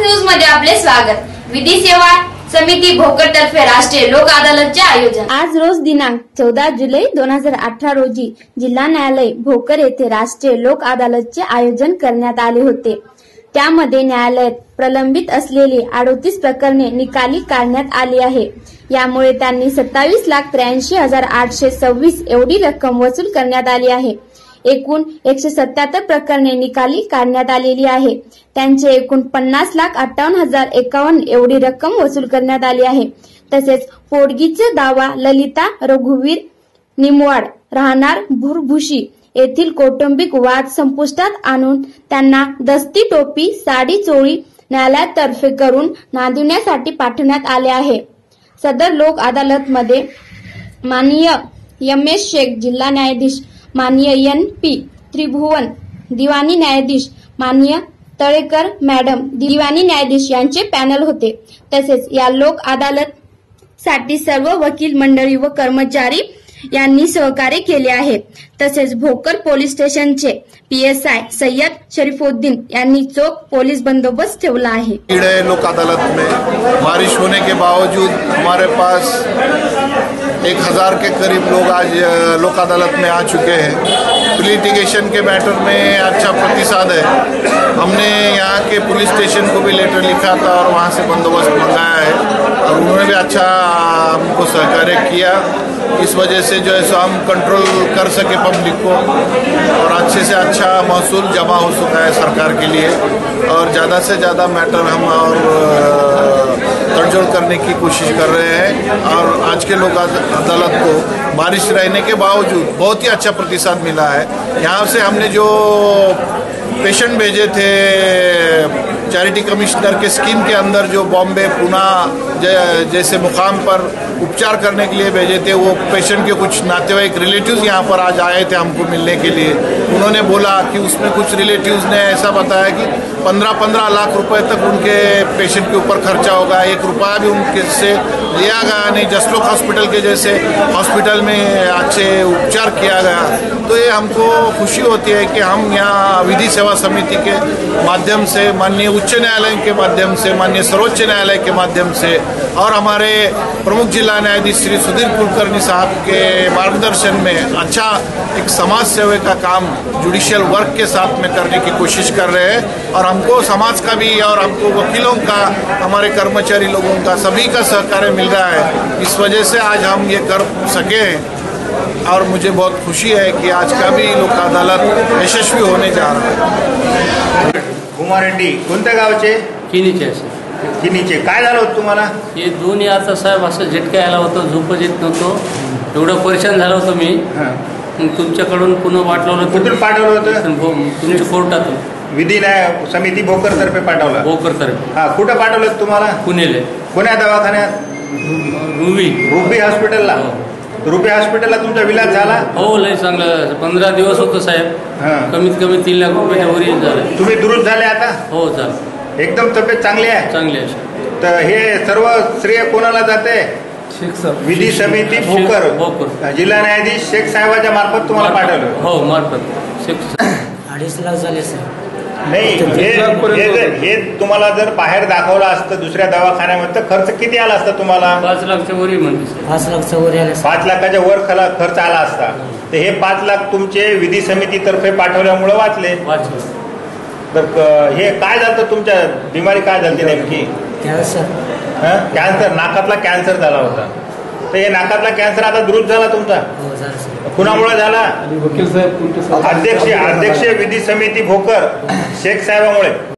न्यूजमध्ये आपले स्वागत. विधी सेवा समिती भोकर तर्फे राष्ट्रीय लोक अदालतचे आयोजन. आज रोज दिनांक चौदा जुलै दोन हजार अठरा रोजी जिल्हा न्यायालय भोकर येथे राष्ट्रीय लोक अदालतचे आयोजन करण्यात आले होते. त्यामध्ये न्यायालयात प्रलंबित असलेली अडोतीस प्रकरणे निकाली काढण्यात आली आहे. यामुळे त्यांनी सत्तावीस लाख त्र्याऐंशी हजार आठशे सव्वीस एवढी रक्कम वसूल करण्यात आली आहे. एकूण एकशे सत्याहत्तर प्रकरणे निकाली काढण्यात आलेली आहे. त्यांचे एकूण पन्नास लाख अठ्ठावन्न हजार एकावन्न एवढी रक्कम वसूल करण्यात आली आहे. तसेच फोडगीचे दावा ललिता रघुवीर निमवाड राहणार भुरभुशी येथील कौटुंबिक वाद संपुष्टात आणून त्यांना दस्ती टोपी साडी चोळी न्यायालयातर्फे करून नांदविण्यासाठी पाठवण्यात आले आहे. सदर लोक अदालतमध्ये माननीय एम एस शेख जिल्हा न्यायाधीश माननीय एन पी त्रिभुवन दिवाणी न्यायाधीश माननीय तळेकर मॅडम दिवाणी न्यायाधीश यांचे पॅनल होते. तसेच या लोक अदालत साठी सर्व वकील मंडळी व कर्मचारी यांनी सहकार्य केले आहे. तसेच भोकर पोलीस स्टेशनचे पीएसआय सय्यद शरीफुद्दीन यांनी चोख पोलीस बंदोबस्त है लोक अदालत में बारिश होने के बावजूद हमारे पास एक हज़ार के करीब लोग आज लोक अदालत में आ चुके हैं। लिटिगेशन के मैटर में अच्छा प्रतिसाद है। हमने यहाँ के पुलिस स्टेशन को भी लेटर लिखा था और वहाँ से बंदोबस्त मंगाया है। और उन्होंने भी अच्छा हमको सहकार्य किया। इस वजह से जो है सो हम कंट्रोल कर सके पब्लिक को और अच्छे से अच्छा महसूल जमा हो चुका है सरकार के लिए। और ज़्यादा से ज़्यादा मैटर हम और तड़जोड़ करने की कोशिश कर रहे हैं और आज के अद- अदालत को बारिश रहने के बावजूद बहुत ही अच्छा प्रतिसाद मिला है। यहाँ से हमने जो पेशेंट भेजे थे चैरिटी कमिश्नर के स्कीम के अंदर जो बॉम्बे जै- जैसे मुकाम पर उपचार करने के लिए भेजे थे, वो पेशेंट के कुछ नातेवाईक रिलेटिव्स यहाँ पर आज आए थे हमको मिलने के लिए। उन्होंने बोला कि उसमें कुछ रिलेटिव्स ने ऐसा बताया कि पंद्रह पंद्रह लाख रुपए तक उनके पेशेंट के ऊपर खर्चा होगा। एक रुपया भी उनके से लिया गया नहीं। जसलोक हॉस्पिटल के जैसे हॉस्पिटल में अच्छे उपचार किया गया। तो ये हमको खुशी होती है कि हम यहाँ विधि सेवा समिति के माध्यम से, माननीय उच्च न्यायालय के माध्यम से, माननीय सर्वोच्च न्यायालय के माध्यम से और हमारे प्रमुख जिला न्यायाधीश श्री सुधीर कुलकर्णी साहब के मार्गदर्शन में अच्छा एक समाज सेवा का काम जुडिशियल वर्क के साथ में करने की कोशिश कर रहे हैं। और हमको समाज का भी और हमको वकीलों का हमारे कर्मचारी लोगों का सभी का सहकार्य मिल रहा है। इस वजह से आज हम ये कर सके हैं। और मुझे बहुत खुशी है कि आज का भी लोक अदालत यशस्वी होने जा रहा है। कुमारेड्डी कोणत्या गावचे? किनीचे किनीचे काय झालं होतं तुम्हाला? हे दोन्ही आता साहेब असं झटका यायला होतं झोपच येत नव्हतं. एवढं परेशान झालो होतो मी. मग तुमच्याकडून पुन्हा वाटलं कुठून पाठवलं होतं? तुमच्या कोर्टातून. विधी न्याय समिती भोकर तर्फे पाठवलं. भोकर तर हा कुठं पाठवलं तुम्हाला? पुणेले. कोण्या दवाखान्यात? रुवी रुपी हॉस्पिटलला? रुपी हॉस्पिटलला तुमचा विलाज झाला? हो लय चांगलं. पंधरा दिवस होतं साहेब. हा. कमीत कमी तीन लाख येत झालं. तुम्ही दुरुस्त झाले आता? हो चाल एकदम तब्येत चांगली आहे? चांगले आहे तर हे सर्व श्रेय कोणाला जाते? विधी समिती भोकर. भोकर. जिल्हा न्यायाधीश शेख साहेबाच्या मार्फत तुम्हाला पाठवलं. हो मार्फत. शेख अडीच लाख झाले सर. नाही हे हे जर- हे तुम्हाला जर बाहेर दाखवलं असतं दुसऱ्या दवाखान्यामध्ये तर खर्च किती आला असता तुम्हाला? पाच लाखच्या वरी म्हणते. पाच लाखचा वर आले सर. पाच लाखाच्या वर खला खर्च आला असता. तर हे पाच लाख तुमचे विधी समितीतर्फे पाठवल्यामुळे वाचले. वाचलं. तर हे काय झालं? तुमच्या बिमारी काय झाली नेमकी? कॅन्सर. हं? कॅन्सर? नाकातला कॅन्सर झाला होता. तर हे नाकातला कॅन्सर आता दुरुस्त झाला तुमचा? हो कुणामुळे झाला? अध्यक्ष अध्यक्ष विधी समिती भोकर शेख साहेबामुळे.